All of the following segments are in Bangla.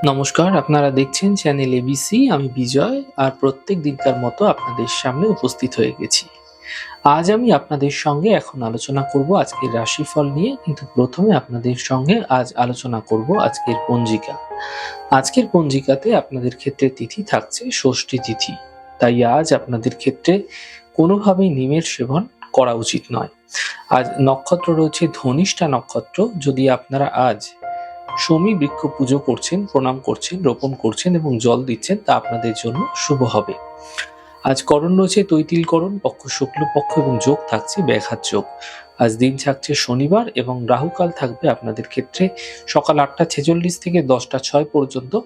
নমস্কার, আপনারা দেখছেন চ্যানেল এবিসি আমি বিজয় আর প্রত্যেক দিনকার মতো আপনাদের সামনে উপস্থিত হয়ে গেছি। আজ আমি আপনাদের সঙ্গে এখন আলোচনা করব আজকের রাশিফল নিয়ে, কিন্তু প্রথমে আপনাদের সঙ্গে আজ আলোচনা করব আজকের পঞ্জিকা। আজকের পঞ্জিকাতে আপনাদের ক্ষেত্রে তিথি থাকছে ষষ্ঠী তিথি, তাই আজ আপনাদের ক্ষেত্রে কোনোভাবেই নিমের সেবন করা উচিত নয়। আজ নক্ষত্র রয়েছে, ধনিষ্ঠা নক্ষত্র, যদি আপনারা আজ শমী বৃক্ষ পুজো করছেন, প্রণাম করছেন, রোপণ করছেন এবং জল দিচ্ছেন, তা আপনাদের জন্য শুভ হবে। আজ করণ রয়েছে তৈতিল করণ, পক্ষ শুক্লপক্ষ এবং যোগ থাকছে ব্যাঘাত যোগ। আজ দিন থাকছে শনিবার এবং রাহুকাল থাকবে আপনাদের ক্ষেত্রে সকাল আটটা ছেচল্লিশ থেকে দশটা ছয় পর্যন্ত।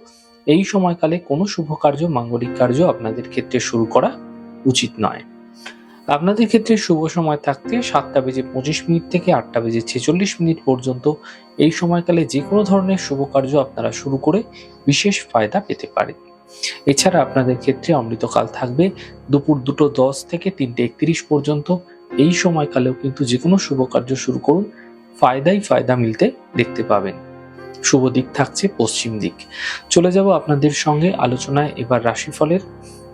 এই সময়কালে কোনো শুভ কার্য, মাঙ্গলিক কার্য আপনাদের ক্ষেত্রে শুরু করা উচিত নয়। আপনাদের ক্ষেত্রে শুভ সময় থাকতে সাতটা বেজে পঁচিশ মিনিট থেকে আটটা বেজে ছেচল্লিশ মিনিট পর্যন্ত এই সময়কালে যে কোনো ধরনের শুভ কার্য আপনারা শুরু করে বিশেষ ফায়দা পেতে পারেন। এছাড়া আপনাদের ক্ষেত্রে অমৃতকাল থাকবে দুপুর দুটো দশ থেকে তিনটে একত্রিশ পর্যন্ত। এই সময়কালেও কিন্তু যে কোনো শুভ কার্য শুরু করুন, ফায়দাই ফায়দা মিলতে দেখতে পাবেন। শুভ দিক থাকছে পশ্চিম দিক। চলে যাব আপনাদের সঙ্গে আলোচনায়, এবার রাশিফলের।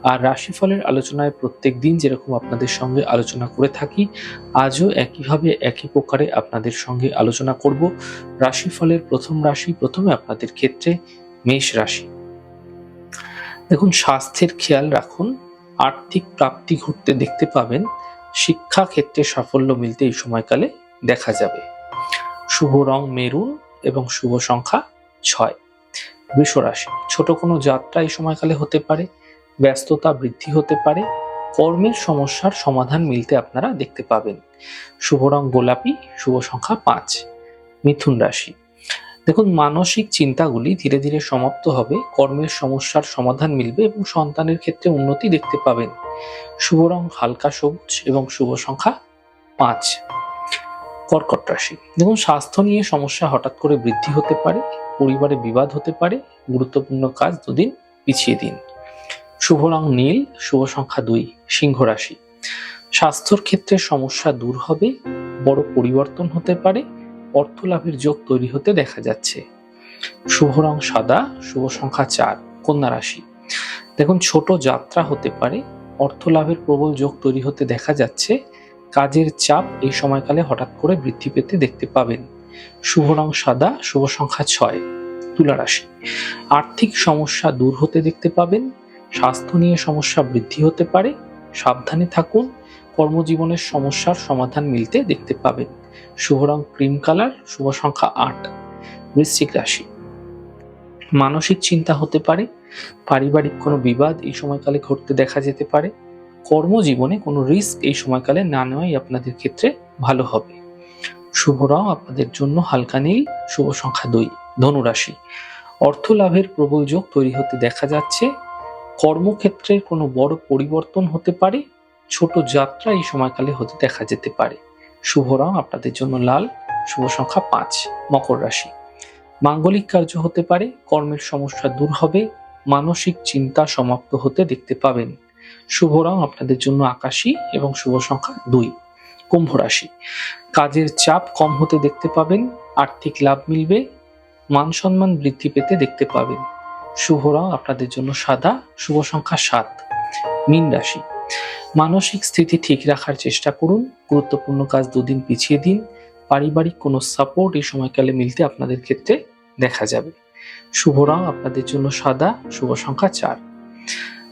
আর রাশিফলের আলোচনায় প্রত্যেক দিন যেরকম আপনাদের সঙ্গে আলোচনা করে থাকি, আজও একইভাবে একই প্রকারে আপনাদের সঙ্গে আলোচনা করব। রাশিফলের প্রথম রাশি প্রথমে আপনাদের ক্ষেত্রে মেষ রাশি। দেখুন, স্বাস্থ্যের খেয়াল রাখুন। আর্থিক প্রাপ্তি ঘটতে দেখতে পাবেন। শিক্ষা ক্ষেত্রে সাফল্য মিলতে এই সময়কালে দেখা যাবে। শুভ রং মেরুন এবং শুভ সংখ্যা ছয়। বৃষ রাশি, ছোট কোনো যাত্রা এই সময়কালে হতে পারে। ব্যস্ততা বৃদ্ধি হতে পারে, কর্মের সমস্যার সমাধান মিলতে আপনারা দেখতে পাবেন। শুভ রং গোলাপি, শুভ সংখ্যা পাঁচ, মিথুন রাশি। দেখুন, মানসিক চিন্তাগুলি ধীরে ধীরে সমাপ্ত হবে, কর্মের সমস্যার সমাধান মিলবে এবং সন্তানের ক্ষেত্রে উন্নতি দেখতে পাবেন। শুভ রং হালকা সবুজ এবং শুভ সংখ্যা পাঁচ, কর্কট রাশি। দেখুন, স্বাস্থ্য নিয়ে সমস্যা হঠাৎ করে বৃদ্ধি হতে পারে, পরিবারে বিবাদ হতে পারে, গুরুত্বপূর্ণ কাজ দুদিন পিছিয়ে দিন। শুভ রং নীল, শুভ সংখ্যা দুই, সিংহ রাশি। স্বাস্থ্যর ক্ষেত্রে সমস্যা দূর হবে, বড় পরিবর্তন হতে পারে অর্থ লাভের যোগ তৈরি হতে দেখা যাচ্ছে। শুভ রং সাদা, শুভ সংখ্যা চার, কন্যা রাশি। দেখুন, ছোট যাত্রা হতে পারে অর্থ লাভের প্রবল যোগ তৈরি হতে দেখা যাচ্ছে, কাজের চাপ এই সময়কালে হঠাৎ করে বৃদ্ধি পেতে দেখতে পাবেন। শুভ রং সাদা, শুভ সংখ্যা ছয়, তুলা রাশি। আর্থিক সমস্যা দূর হতে দেখতে পাবেন স্বাস্থ্য নিয়ে সমস্যা বৃদ্ধি হতে পারে, সাবধানে থাকুন, কর্মজীবনের সমস্যার সমাধান মিলতে দেখতে পাবেন। শুভ রং ক্রিম কালার, শুভ সংখ্যা আট। বৃশ্চিক রাশি। মানসিক চিন্তা হতে পারে, পারিবারিক কোনো বিবাদ এই সময়কালে ঘটতে দেখা যেতে পারে, কর্মজীবনে কোনো রিস্ক এই সময়কালে না নেওয়াই আপনাদের ক্ষেত্রে ভালো হবে। শুভ রং আপনাদের জন্য হালকা নীল, শুভ সংখ্যা দুই। ধনুরাশি। অর্থ লাভের প্রবল যোগ তৈরি হতে দেখা যাচ্ছে কর্মক্ষেত্রে কোনো বড় পরিবর্তন হতে পারে? ছোট যাত্রা এই সময়কালে হতে দেখা যেতে পারে। শুভ রং আপনাদের জন্য লাল, শুভ সংখ্যা পাঁচ, মকর রাশি। মাঙ্গলিক কার্য হতে পারে, কর্মের সমস্যা দূর হবে, মানসিক চিন্তা সমাপ্ত হতে দেখতে পাবেন। শুভ রং আপনাদের জন্য আকাশী এবং শুভ সংখ্যা দুই, কুম্ভ রাশি। কাজের চাপ কম হতে দেখতে পাবেন, আর্থিক লাভ মিলবে, মান সম্মান বৃদ্ধি পেতে দেখতে পাবেন। শুভ রং আপনাদের জন্য সাদা, শুভ সংখ্যা সাত। মীন রাশি। মানসিক স্থিতি ঠিক রাখার চেষ্টা করুন, গুরুত্বপূর্ণ কাজ দুদিন পিছিয়ে দিন, পারিবারিক কোনো সাপোর্ট এই সময়কালে মিলতে আপনাদের ক্ষেত্রে দেখা যাবে। শুভ রং আপনাদের জন্য সাদা, শুভ সংখ্যা চার।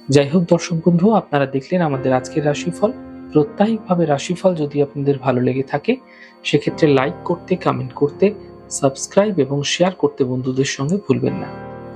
যাই হোক দর্শক বন্ধু, আপনারা দেখলেন আমাদের আজকের রাশিফল। প্রত্যাহিকভাবে রাশিফল যদি আপনাদের ভালো লেগে থাকে, সেক্ষেত্রে লাইক করতে কমেন্ট করতে সাবস্ক্রাইব এবং শেয়ার করতে বন্ধুদের সঙ্গে ভুলবেন না।